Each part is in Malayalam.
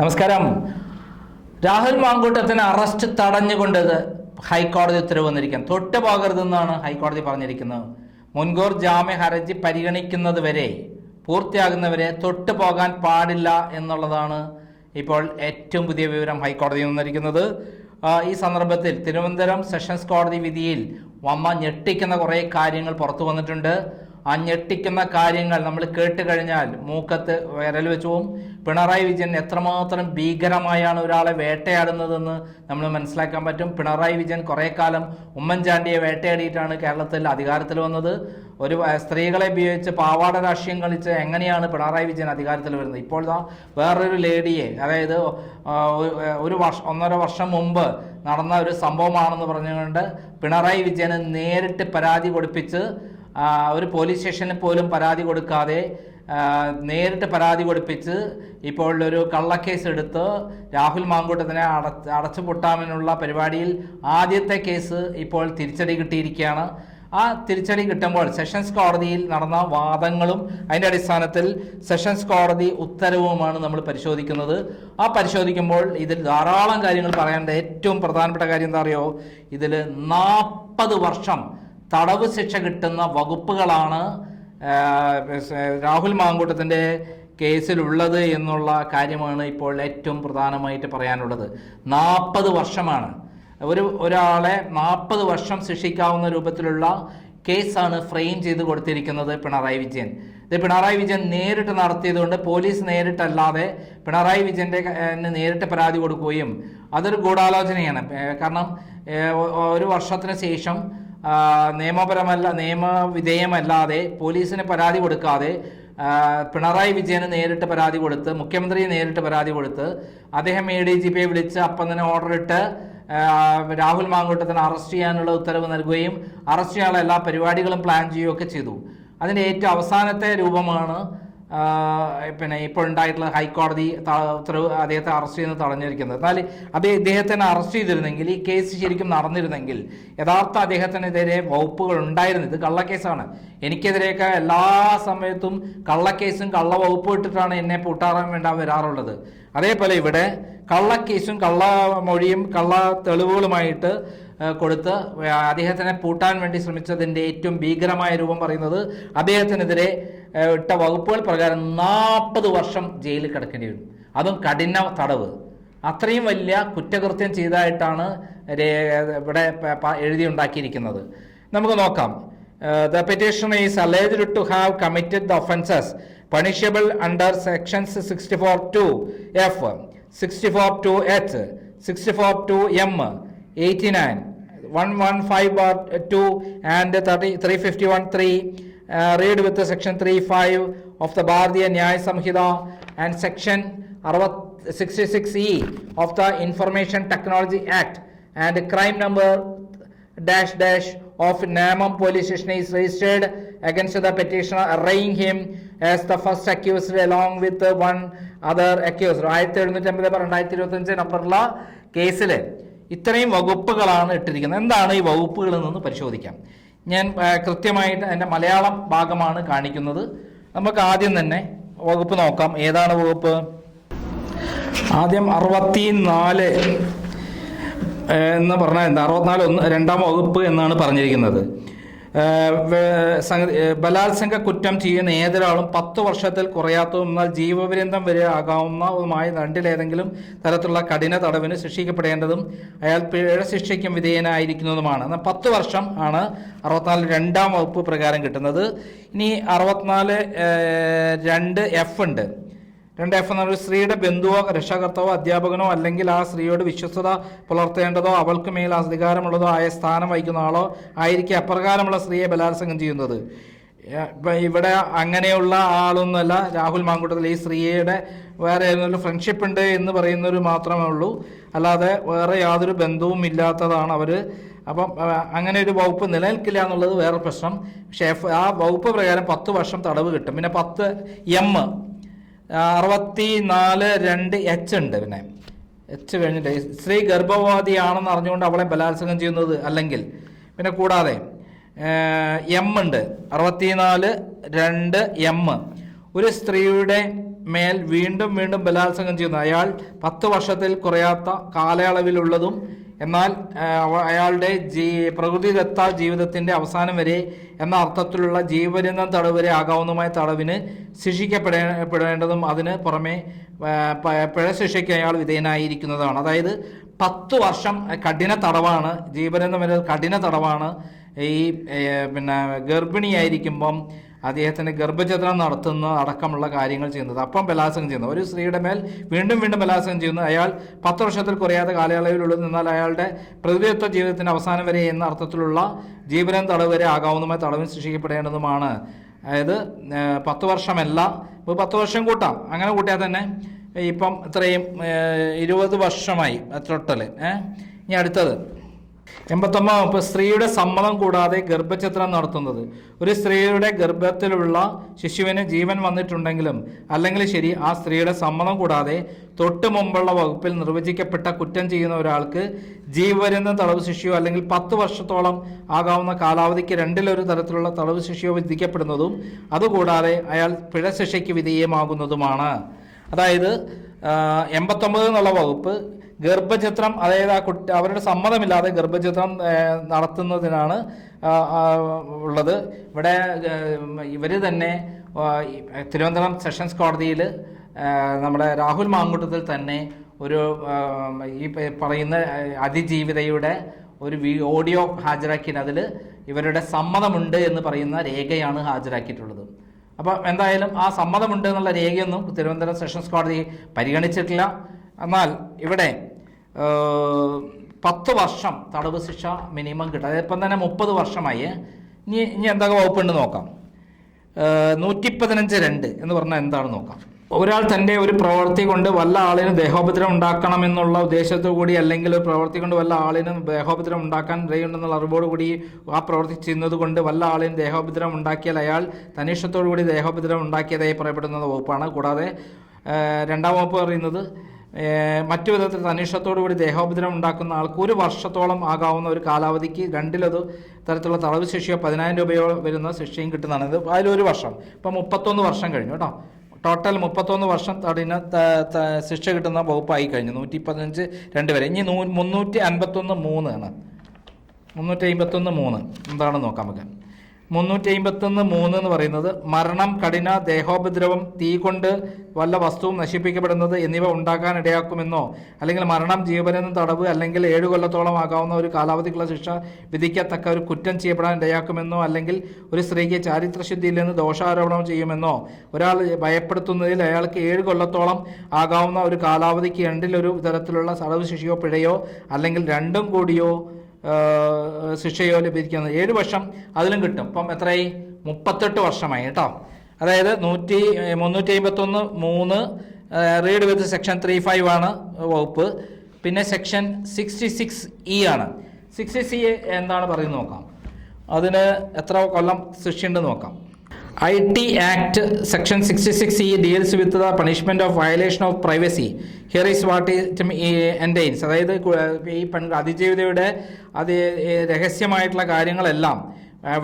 നമസ്കാരം. രാഹുൽ മാങ്കൂട്ടത്തിന് അറസ്റ്റ് തടഞ്ഞുകൊണ്ട് ഹൈക്കോടതി ഉത്തരവ് വന്നിരിക്കുകയാണ്. തൊട്ട് പോകരുതെന്നാണ് ഹൈക്കോടതി പറഞ്ഞിരിക്കുന്നത്. മുൻകൂർ ജാമ്യ ഹർജി പരിഗണിക്കുന്നത് വരെ പൂർത്തിയാകുന്നവരെ തൊട്ട് പോകാൻ പാടില്ല എന്നുള്ളതാണ് ഇപ്പോൾ ഏറ്റവും പുതിയ വിവരം ഹൈക്കോടതി വന്നിരിക്കുന്നത് ഈ സന്ദർഭത്തിൽ തിരുവനന്തപുരം സെഷൻസ് കോടതി വിധിയിൽ വമ്മ ഞെട്ടിക്കുന്ന കുറേ കാര്യങ്ങൾ പുറത്തു വന്നിട്ടുണ്ട്. ആ ഞെട്ടിക്കുന്ന കാര്യങ്ങൾ നമ്മൾ കേട്ട് കഴിഞ്ഞാൽ മൂക്കത്ത് വിരൽ വെച്ച് പോവും. പിണറായി വിജയൻ എത്രമാത്രം ഭീകരമായാണ് ഒരാളെ വേട്ടയാടുന്നതെന്ന് നമ്മൾ മനസ്സിലാക്കാൻ പറ്റും. പിണറായി വിജയൻ കുറേ കാലം ഉമ്മൻചാണ്ടിയെ വേട്ടയാടിയിട്ടാണ് കേരളത്തിൽ അധികാരത്തിൽ വന്നത്. ഒരു സ്ത്രീകളെ ഉപയോഗിച്ച് പാവാട രാഷ്ട്രീയം കളിച്ച് എങ്ങനെയാണ് പിണറായി വിജയൻ അധികാരത്തിൽ വരുന്നത്? ഇപ്പോൾ ഇതാ വേറൊരു ലേഡിയെ അതായത് ഒരു- വർഷം ഒന്നര വർഷം മുമ്പ് നടന്ന ഒരു സംഭവമാണെന്ന് പറഞ്ഞുകൊണ്ട് പിണറായി വിജയന് നേരിട്ട് പരാതി കൊടുപ്പിച്ച് ഒരു പോലീസ് സ്റ്റേഷനിൽ പോലും പരാതി കൊടുക്കാതെ നേരിട്ട് പരാതി കൊടുപ്പിച്ച് ഇപ്പോൾ ഒരു കള്ളക്കേസ് എടുത്ത് രാഹുൽ മാങ്കൂട്ടത്തിനെ അടച്ച് പൊട്ടാമെന്നുള്ള പരിപാടിയിൽ ആദ്യത്തെ കേസ് ഇപ്പോൾ തിരിച്ചടി കിട്ടിയിരിക്കുകയാണ്. ആ തിരിച്ചടി കിട്ടുമ്പോൾ സെഷൻസ് കോടതിയിൽ നടന്ന വാദങ്ങളും അതിന്റെ അടിസ്ഥാനത്തിൽ സെഷൻസ് കോടതി ഉത്തരവുമാണ് നമ്മൾ പരിശോധിക്കുന്നത്. ആ പരിശോധിക്കുമ്പോൾ ഇതിൽ ധാരാളം കാര്യങ്ങൾ പറയേണ്ട ഏറ്റവും പ്രധാനപ്പെട്ട കാര്യം എന്താ അറിയോ? ഇതിൽ നാൽപ്പത് വർഷം തടവ് ശിക്ഷ കിട്ടുന്ന വകുപ്പുകളാണ് രാഹുൽ മാങ്കൂട്ടത്തിന്റെ കേസിലുള്ളത് എന്നുള്ള കാര്യമാണ് ഇപ്പോൾ ഏറ്റവും പ്രധാനമായിട്ട് പറയാനുള്ളത്. നാൽപ്പത് വർഷമാണ്. ഒരു ഒരാളെ നാൽപ്പത് വർഷം ശിക്ഷിക്കാവുന്ന രൂപത്തിലുള്ള കേസാണ് ഫ്രെയിം ചെയ്ത് കൊടുത്തിരിക്കുന്നത് പിണറായി വിജയൻ. ഇത് പിണറായി വിജയൻ നേരിട്ട് നടത്തിയതുകൊണ്ട് പോലീസ് നേരിട്ടല്ലാതെ പിണറായി വിജയന്റെ നേരിട്ട് പരാതി കൊടുക്കുകയും അതൊരു ഗൂഢാലോചനയാണ്. കാരണം ഒരു വർഷത്തിന് ശേഷം നിയമപരമല്ല നിയമവിധേയമല്ലാതെ പോലീസിന് പരാതി കൊടുക്കാതെ പിണറായി വിജയന് നേരിട്ട് പരാതി കൊടുത്ത് മുഖ്യമന്ത്രിയെ നേരിട്ട് പരാതി കൊടുത്ത് അദ്ദേഹം എ ഡി ജി പിയെ വിളിച്ച് അപ്പം തന്നെ ഓർഡർ ഇട്ട് രാഹുൽ മാങ്കൂട്ടത്തിന് അറസ്റ്റ് ചെയ്യാനുള്ള ഉത്തരവ് നൽകുകയും അറസ്റ്റ് ചെയ്യാനുള്ള എല്ലാ പരിപാടികളും പ്ലാൻ ചെയ്യുകയൊക്കെ ചെയ്തു. അതിന്റെ ഏറ്റവും അവസാനത്തെ രൂപമാണ് പിന്നെ ഇപ്പോൾ ഉണ്ടായിട്ടുള്ള ഹൈക്കോടതി ഉത്തരവ് അദ്ദേഹത്തെ അറസ്റ്റ് ചെയ്യുന്നത് തടഞ്ഞിരിക്കുന്നത്. എന്നാൽ അത് ഇദ്ദേഹത്തിനെ അറസ്റ്റ് ചെയ്തിരുന്നെങ്കിൽ ഈ കേസ് ശരിക്കും നടന്നിരുന്നെങ്കിൽ യഥാർത്ഥ അദ്ദേഹത്തിനെതിരെ വകുപ്പുകൾ ഉണ്ടായിരുന്നു. ഇത് കള്ളക്കേസാണ്. എനിക്കെതിരെയൊക്കെ എല്ലാ സമയത്തും കള്ളക്കേസും കള്ള വകുപ്പ് ഇട്ടിട്ടാണ് എന്നെ പൂട്ടാറാൻ വേണ്ട വരാറുള്ളത്. അതേപോലെ ഇവിടെ കള്ളക്കേസും കള്ള മൊഴിയും കള്ള തെളിവുകളുമായിട്ട് കൊടുത്ത് അദ്ദേഹത്തിനെ പൂട്ടാൻ വേണ്ടി ശ്രമിച്ചതിന്റെ ഏറ്റവും ഭീകരമായ രൂപം പറയുന്നത് അദ്ദേഹത്തിനെതിരെ ഇട്ട വകുപ്പുകൾ പ്രകാരം നാൽപ്പത് വർഷം ജയിലിൽ കിടക്കേണ്ടി വരും. അതും കഠിന തടവ്. അത്രയും വലിയ കുറ്റകൃത്യം ചെയ്തതായിട്ടാണ് ഇവിടെ എഴുതിയുണ്ടാക്കിയിരിക്കുന്നത്. നമുക്ക് നോക്കാം. The petition is alleged to have committed the offences punishable under sections sixty four two F sixty four two H sixty four two M eighty nine one one five bar two and thirty three fifty one three read with section three five of the Bharatiya Nyaya Sanhita and section അറുപത് sixty six E of the information technology act and crime number dash dash of Namam police station is registered against the petitioner arraying him as the first accused along with one other accused. ആയിരത്തി എഴുന്നൂറ്റി അമ്പത് രണ്ടായിരത്തി ഇരുപത്തി അഞ്ച് നമ്പറുള്ള കേസിൽ ഇത്രയും വകുപ്പുകളാണ് ഇട്ടിരിക്കുന്നത്. എന്താണ് ഈ വകുപ്പുകളിൽ നിന്ന് പരിശോധിക്കാം. ഞാൻ കൃത്യമായിട്ട് എന്റെ മലയാളം ഭാഗമാണ് കാണിക്കുന്നത്. നമുക്ക് ആദ്യം തന്നെ വകുപ്പ് നോക്കാം. ഏതാണ് വകുപ്പ്? ആദ്യം അറുപത്തി നാല് എന്ന് പറഞ്ഞാൽ എന്താ? അറുപത്തിനാല് ഒന്ന് രണ്ടാം വകുപ്പ് എന്നാണ് പറഞ്ഞിരിക്കുന്നത്. ബലാത്സംഗ കുറ്റം ചെയ്യുന്ന ഏതൊരാളും പത്ത് വർഷത്തിൽ കുറയാത്തതും എന്നാൽ ജീവപര്യന്തം വരെ ആകാവുന്നതുമായ രണ്ടിലേതെങ്കിലും തരത്തിലുള്ള കഠിന തടവിന് ശിക്ഷിക്കപ്പെടേണ്ടതും അയാൾ പിഴ ശിക്ഷയ്ക്കും വിധേയനായിരിക്കുന്നതുമാണ്. എന്നാൽ പത്ത് വർഷം ആണ് അറുപത്തിനാല് രണ്ടാം വകുപ്പ് പ്രകാരം കിട്ടുന്നത്. ഇനി അറുപത്തിനാല് രണ്ട് എഫ് ഉണ്ട്. രണ്ട് എഫ് എന്ന സ്ത്രീയുടെ ബന്ധുവോ രക്ഷാകർത്താവോ അധ്യാപകനോ അല്ലെങ്കിൽ ആ സ്ത്രീയോട് വിശ്വസ്തത പുലർത്തേണ്ടതോ അവൾക്ക് മേൽ അധികാരമുള്ളതോ ആയ സ്ഥാനം വഹിക്കുന്ന ആളോ ആയിരിക്കും അപ്രകാരമുള്ള സ്ത്രീയെ ബലാത്സംഗം ചെയ്യുന്നത്. ഇവിടെ അങ്ങനെയുള്ള ആളൊന്നുമല്ല. രാഹുൽ മാങ്കൂട്ടത്തിൽ ഈ സ്ത്രീയുടെ വേറെ ഏതെങ്കിലും ഫ്രണ്ട്ഷിപ്പ് ഉണ്ട് എന്ന് പറയുന്നവർ മാത്രമേ ഉള്ളൂ. അല്ലാതെ വേറെ യാതൊരു ബന്ധവും ഇല്ലാത്തതാണ് അവർ അപ്പം അങ്ങനെ ഒരു വകുപ്പ് നിലനിൽക്കില്ല എന്നുള്ളത് വേറെ പ്രശ്നം. പക്ഷേ ആ വകുപ്പ് പ്രകാരം പത്ത് വർഷം തടവ് കിട്ടും. പിന്നെ പത്ത് എം അറുപത്തി നാല് രണ്ട് എച്ച് ഉണ്ട് പിന്നെ. എച്ച് കഴിഞ്ഞിട്ട് സ്ത്രീ ഗർഭവതിയാണെന്ന് അറിഞ്ഞുകൊണ്ട് അവളെ ബലാത്സംഗം ചെയ്യുന്നത് അല്ലെങ്കിൽ പിന്നെ കൂടാതെ എം ഉണ്ട്. അറുപത്തിനാല് രണ്ട് എം ഒരു സ്ത്രീയുടെ മേൽ വീണ്ടും വീണ്ടും ബലാത്സംഗം ചെയ്യുന്നു. അയാൾ പത്ത് വർഷത്തിൽ കുറയാത്ത കാലയളവിലുള്ളതും എന്നാൽ അയാളുടെ ജീ പ്രകൃതിദത്ത ജീവിതത്തിന്റെ അവസാനം വരെ എന്ന അർത്ഥത്തിലുള്ള ജീവപര്യന്തം തടവ് വരെ ആകാവുന്നതുമായ തടവിന് ശിക്ഷിക്കപ്പെടേണ്ടതും അതിന് പുറമെ പിഴ ശിക്ഷയ്ക്ക് അയാൾ വിധേയനായിരിക്കുന്നതാണ്. അതായത് പത്ത് വർഷം കഠിന തടവാണ് ജീവപര്യന്തം വരെ കഠിന തടവാണ് ഈ പിന്നെ ഗർഭിണിയായിരിക്കുമ്പം അദ്ദേഹത്തിന് ഗർഭചതനം നടത്തുന്ന അടക്കമുള്ള കാര്യങ്ങൾ ചെയ്യുന്നത്. അപ്പം ബലാത്സംഗം ചെയ്യുന്നത് ഒരു സ്ത്രീയുടെ മേൽ വീണ്ടും വീണ്ടും ബലാത്സംഗം ചെയ്യുന്നു. അയാൾ പത്ത് വർഷത്തിൽ കുറയാതെ കാലയളവിലുള്ളത് എന്നാൽ അയാളുടെ പ്രതിനിധിത്വ ജീവിതത്തിന്റെ അവസാനം വരെ എന്ന അർത്ഥത്തിലുള്ള ജീവനം തടവ് വരെ ആകാവുന്നതുമായ തടവിന് ശിക്ഷിക്കപ്പെടേണ്ടതുമാണ് അതായത് പത്ത് വർഷമല്ല. ഇപ്പോൾ പത്ത് വർഷം കൂട്ടാം. അങ്ങനെ കൂട്ടിയാൽ തന്നെ ഇപ്പം ഇത്രയും ഇരുപത് വർഷമായി ടോട്ടൽ ഇനി അടുത്തത്. എൺപത്തൊമ്പത് സ്ത്രീയുടെ സമ്മതം കൂടാതെ ഗർഭചിത്രം നടത്തുന്നത്. ഒരു സ്ത്രീയുടെ ഗർഭത്തിലുള്ള ശിശുവിന് ജീവൻ വന്നിട്ടുണ്ടെങ്കിലും അല്ലെങ്കിൽ ശരി ആ സ്ത്രീയുടെ സമ്മതം കൂടാതെ തൊട്ട് മുമ്പുള്ള വകുപ്പിൽ നിർവചിക്കപ്പെട്ട കുറ്റം ചെയ്യുന്ന ഒരാൾക്ക് ജീവപര്യന്തം തടവ് ശിക്ഷയോ അല്ലെങ്കിൽ പത്ത് വർഷത്തോളം ആകാവുന്ന കാലാവധിക്ക് രണ്ടിലൊരു തരത്തിലുള്ള തടവ് ശിക്ഷയോ വിധിക്കപ്പെടുന്നതും അതുകൂടാതെ അയാൾ പിഴ ശിക്ഷയ്ക്ക് വിധേയമാകുന്നതുമാണ്. അതായത് എൺപത്തൊമ്പത് എന്നുള്ള വകുപ്പ് ഗർഭചിത്രം അതായത് ആ കുട്ടി അവരുടെ സമ്മതമില്ലാതെ ഗർഭചിത്രം നടത്തുന്നതിനാണ് ഉള്ളത്. ഇവിടെ ഇവർ തന്നെ തിരുവനന്തപുരം സെഷൻസ് കോടതിയിൽ നമ്മുടെ രാഹുൽ മാങ്കുട്ടത്തിൽ തന്നെ ഒരു ഈ പറയുന്ന അതിജീവിതയുടെ ഒരു ഓഡിയോ ഹാജരാക്കിയത് അതിൽ ഇവരുടെ സമ്മതമുണ്ട് എന്ന് പറയുന്ന രേഖയാണ് ഹാജരാക്കിയിട്ടുള്ളത്. അപ്പം എന്തായാലും ആ സമ്മതമുണ്ട് എന്നുള്ള രേഖയൊന്നും തിരുവനന്തപുരം സെഷൻസ് കോടതി പരിഗണിച്ചിട്ടില്ല. എന്നാൽ ഇവിടെ പത്ത് വർഷം തടവ് ശിക്ഷ മിനിമം കിട്ടും. അതായത് ഇപ്പം തന്നെ മുപ്പത് വർഷമായി. ഇനി ഇനി എന്തൊക്കെ വകുപ്പുണ്ട് നോക്കാം. നൂറ്റി പതിനഞ്ച് രണ്ട് എന്ന് പറഞ്ഞാൽ എന്താണ് നോക്കാം. ഒരാൾ തന്റെ ഒരു പ്രവൃത്തി കൊണ്ട് വല്ല ആളിനും ദേഹോപദ്രം ഉണ്ടാക്കണമെന്നുള്ള ഉദ്ദേശത്തോടു കൂടി അല്ലെങ്കിൽ ഒരു പ്രവൃത്തി കൊണ്ട് വല്ല ആളിനും ദേഹോപദ്രം ഉണ്ടാക്കാൻ ഇടയുണ്ടെന്നുള്ള അറിവോട് കൂടി ആ പ്രവൃത്തി ചെയ്യുന്നത് കൊണ്ട് വല്ല ആളിനും ദേഹോപദ്രം ഉണ്ടാക്കിയാൽ അയാൾ തനിഷ്ടത്തോടു കൂടി ദേഹോപദ്രം ഉണ്ടാക്കിയതായി പറയപ്പെടുന്ന വകുപ്പാണ്. കൂടാതെ രണ്ടാം വകുപ്പ് പറയുന്നത് മറ്റു വിധത്തിൽ തനിഷ്ടത്തോടു കൂടി ദേഹോപദ്രവം ഉണ്ടാക്കുന്ന ആൾക്ക് ഒരു വർഷത്തോളം ആകാവുന്ന ഒരു കാലാവധിക്ക് രണ്ടിലത് തരത്തിലുള്ള തടവ് ശിക്ഷയോ പതിനായിരം രൂപയോ വരുന്ന ശിക്ഷയും കിട്ടുന്നതാണ്. ഇത് അതിലൊരു വർഷം. ഇപ്പം മുപ്പത്തൊന്ന് വർഷം കഴിഞ്ഞു കേട്ടോ. ടോട്ടൽ മുപ്പത്തൊന്ന് വർഷം തടിന് ത- ത- ശിക്ഷ കിട്ടുന്ന വകുപ്പായി കഴിഞ്ഞു. നൂറ്റി പതിനഞ്ച് രണ്ട് വരെ. ഇനി നൂ മുന്നൂറ്റി അൻപത്തൊന്ന് മൂന്ന് ആണ് മുന്നൂറ്റി അമ്പത്തൊന്ന് മൂന്ന്. എന്താണെന്ന് നോക്കാം നമുക്ക്. മുന്നൂറ്റി അമ്പത്തൊന്ന് മൂന്ന് എന്ന് പറയുന്നത് മരണം കഠിന ദേഹോപദ്രവം തീ കൊണ്ട് വല്ല വസ്തുവും നശിപ്പിക്കപ്പെടുന്നത് എന്നിവ ഉണ്ടാക്കാനിടയാക്കുമെന്നോ അല്ലെങ്കിൽ മരണം ജീവനെന്ന് തടവ് അല്ലെങ്കിൽ ഏഴ് കൊല്ലത്തോളം ആകാവുന്ന ഒരു കാലാവധിക്കുള്ള ശിക്ഷ വിധിക്കത്തക്ക ഒരു കുറ്റം ചെയ്യപ്പെടാൻ ഇടയാക്കുമെന്നോ അല്ലെങ്കിൽ ഒരു സ്ത്രീക്ക് ചാരിത്രശുദ്ധിയിൽ നിന്ന് ദോഷാരോപണം ചെയ്യുമെന്നോ ഒരാൾ ഭയപ്പെടുത്തുന്നതിൽ അയാൾക്ക് ഏഴ് കൊല്ലത്തോളം ആകാവുന്ന ഒരു കാലാവധിക്ക് രണ്ടിലൊരു തരത്തിലുള്ള തടവ് ശിക്ഷയോ പിഴയോ അല്ലെങ്കിൽ രണ്ടും കൂടിയോ ശിക്ഷയോ ലഭിക്കുന്നത് ഏഴ് വർഷം അതിലും കിട്ടും. ഇപ്പം എത്രയായി? മുപ്പത്തെട്ട് വർഷമായി കേട്ടോ. അതായത് നൂറ്റി മുന്നൂറ്റി അമ്പത്തൊന്ന് മൂന്ന് read with section three five ആണ് വകുപ്പ്. പിന്നെ സെക്ഷൻ സിക്സ്റ്റി സിക്സ് ഇ ആണ്. സിക്സ്റ്റി സി എന്താണ് പറയുന്നത് നോക്കാം. അതിന് എത്ര കൊല്ലം ശിക്ഷയുണ്ടെന്ന് നോക്കാം. I T act section sixty six E deals with the punishment of violation of privacy here is what entails അതായത് ഈ പെൺ അതിജീവിതയുടെ അത് രഹസ്യമായിട്ടുള്ള കാര്യങ്ങളെല്ലാം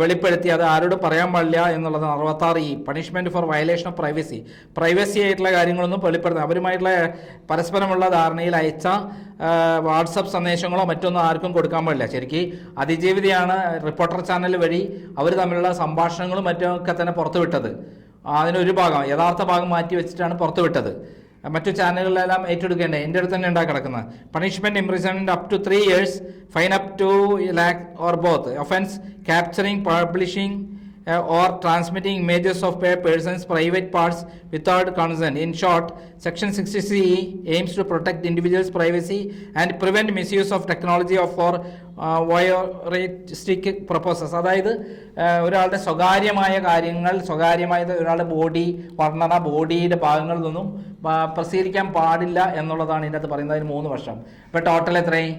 വെളിപ്പെടുത്തി അത് ആരോട് പറയാൻ പാടില്ല എന്നുള്ളത് അറുപത്താറ് E punishment for violation of privacy privacy ആയിട്ടുള്ള കാര്യങ്ങളൊന്നും വെളിപ്പെടുത്തുക അവരുമായിട്ടുള്ള പരസ്പരമുള്ള ധാരണയിൽ അയച്ച വാട്സപ്പ് സന്ദേശങ്ങളോ മറ്റൊന്നും ആർക്കും കൊടുക്കാൻ പാടില്ല. ശരിക്കും അതിജീവിതയാണ് റിപ്പോർട്ടർ ചാനൽ വഴി അവർ തമ്മിലുള്ള സംഭാഷണങ്ങളും മറ്റൊക്കെ തന്നെ പുറത്തുവിട്ടത്. അതിനൊരു ഭാഗം യഥാർത്ഥ ഭാഗം മാറ്റി വെച്ചിട്ടാണ് പുറത്തുവിട്ടത്. മറ്റു ചാനലുകളിലെല്ലാം ഏറ്റെടുക്കേണ്ടത് എന്റെ അടുത്ത് തന്നെ ഉണ്ടാ കിടക്കുന്നത് punishment imprisonment up to three years fine up to lakh or both offence capturing publishing images of a person's private parts without consent in short section sixty C aims to protect individual's privacy and prevent misuse of technology of for voyeuristic purposes അതായത് ഒരാളുടെ സ്വകാര്യമായ കാര്യങ്ങൾ സ്വകാര്യമായ ഒരാളുടെ ബോഡി വർണന ബോഡിയുടെ ഭാഗങ്ങളിൽ നിന്നും പ്രസിദ്ധിക്കാൻ പാടില്ല എന്നുള്ളതാണ് ഇതിനകത്ത് പറയുന്നത്. അതിന് മൂന്ന് വർഷം. ഇപ്പം ടോട്ടൽ എത്രയും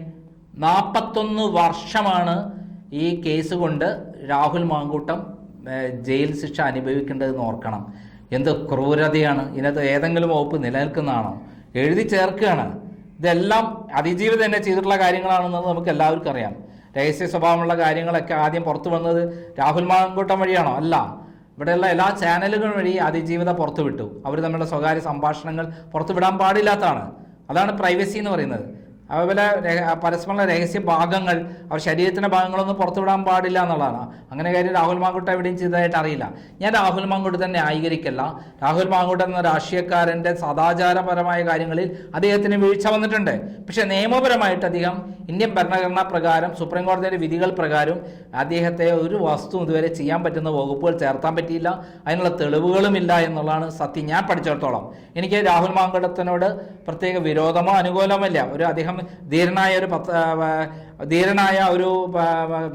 നാൽപ്പത്തൊന്ന് വർഷമാണ് ഈ കേസ് കൊണ്ട് രാഹുൽ മാങ്കൂട്ടം ജയിൽ ശിക്ഷ അനുഭവിക്കേണ്ടതെന്ന് ഓർക്കണം. എന്ത് ക്രൂരതയാണ്. ഇതിനകത്ത് ഏതെങ്കിലും വകുപ്പ് നിലനിൽക്കുന്നതാണോ? എഴുതി ചേർക്കുകയാണ്. ഇതെല്ലാം അതിജീവിതം തന്നെ ചെയ്തിട്ടുള്ള കാര്യങ്ങളാണെന്നത് നമുക്ക് എല്ലാവർക്കും അറിയാം. രഹസ്യ സ്വഭാവമുള്ള കാര്യങ്ങളൊക്കെ ആദ്യം പുറത്തു വന്നത് രാഹുൽ മാങ്കൂട്ടം വഴിയാണോ? അല്ല. ഇവിടെയുള്ള എല്ലാ ചാനലുകൾ വഴി അതിജീവിത പുറത്തുവിട്ടു. അവർ തമ്മിലുള്ള സ്വകാര്യ സംഭാഷണങ്ങൾ പുറത്തുവിടാൻ പാടില്ലാത്തതാണ്. അതാണ് പ്രൈവസി എന്ന് പറയുന്നത്. അതുപോലെ പരസ്പരമുള്ള രഹസ്യ ഭാഗങ്ങൾ അവർ ശരീരത്തിന്റെ ഭാഗങ്ങളൊന്നും പുറത്തുവിടാൻ പാടില്ല എന്നുള്ളതാണ്. അങ്ങനെ കാര്യം രാഹുൽ മാങ്കുട്ട എവിടെയും ചെയ്തതായിട്ട് അറിയില്ല. ഞാൻ രാഹുൽ മാങ്കുട്ട് തന്നെ ന്യായീകരിക്കല്ല. രാഹുൽ മാങ്കുട്ട എന്ന രാഷ്ട്രീയക്കാരന്റെ സദാചാരപരമായ കാര്യങ്ങളിൽ അദ്ദേഹത്തിന് വീഴ്ച വന്നിട്ടുണ്ട്. പക്ഷേ നിയമപരമായിട്ട് അദ്ദേഹം ഇന്ത്യൻ ഭരണഘടനാ പ്രകാരം സുപ്രീം കോടതിയുടെ വിധികൾ പ്രകാരം അദ്ദേഹത്തെ ഒരു വസ്തു ഇതുവരെ ചെയ്യാൻ പറ്റുന്ന വകുപ്പുകൾ ചേർത്താൻ പറ്റിയില്ല. അതിനുള്ള തെളിവുകളും ഇല്ല എന്നുള്ളതാണ് സത്യം. ഞാൻ പഠിച്ചിടത്തോളം. എനിക്ക് രാഹുൽ മാങ്കുടത്തിനോട് പ്രത്യേക വിരോധമോ അനുകൂലമോ ഇല്ല. ഒരു അദ്ദേഹം ധീരനായ ഒരു പത്ത് ധീരനായ ഒരു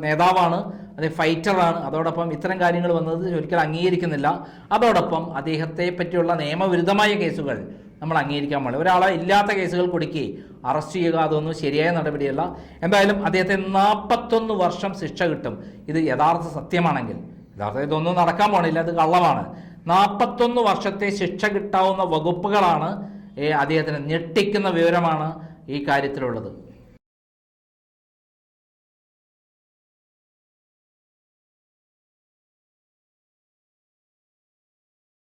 നേതാവാണ്. അത് ഫൈറ്ററാണ്. അതോടൊപ്പം ഇത്തരം കാര്യങ്ങൾ വന്നത് ഒരിക്കലും അംഗീകരിക്കുന്നില്ല. അതോടൊപ്പം അദ്ദേഹത്തെ പറ്റിയുള്ള നിയമവിരുദ്ധമായ കേസുകൾ നമ്മൾ അംഗീകരിക്കാൻ പാടില്ല. ഒരാളെ ഇല്ലാത്ത കേസുകൾ കൊടുക്കി അറസ്റ്റ് ചെയ്യുക അതൊന്നും ശരിയായ നടപടിയല്ല. എന്തായാലും അദ്ദേഹത്തെ നാൽപ്പത്തൊന്ന് വർഷം ശിക്ഷ കിട്ടും. ഇത് യഥാർത്ഥ സത്യമാണെങ്കിൽ. യഥാർത്ഥ ഇതൊന്നും നടക്കാൻ പോണില്ല. അത് കള്ളമാണ്. നാൽപ്പത്തൊന്ന് വർഷത്തെ ശിക്ഷ കിട്ടാവുന്ന വകുപ്പുകളാണ് അദ്ദേഹത്തിന് ഞെട്ടിക്കുന്ന വിവരമാണ്. ഈ കാര്യത്തിലുള്ളത്.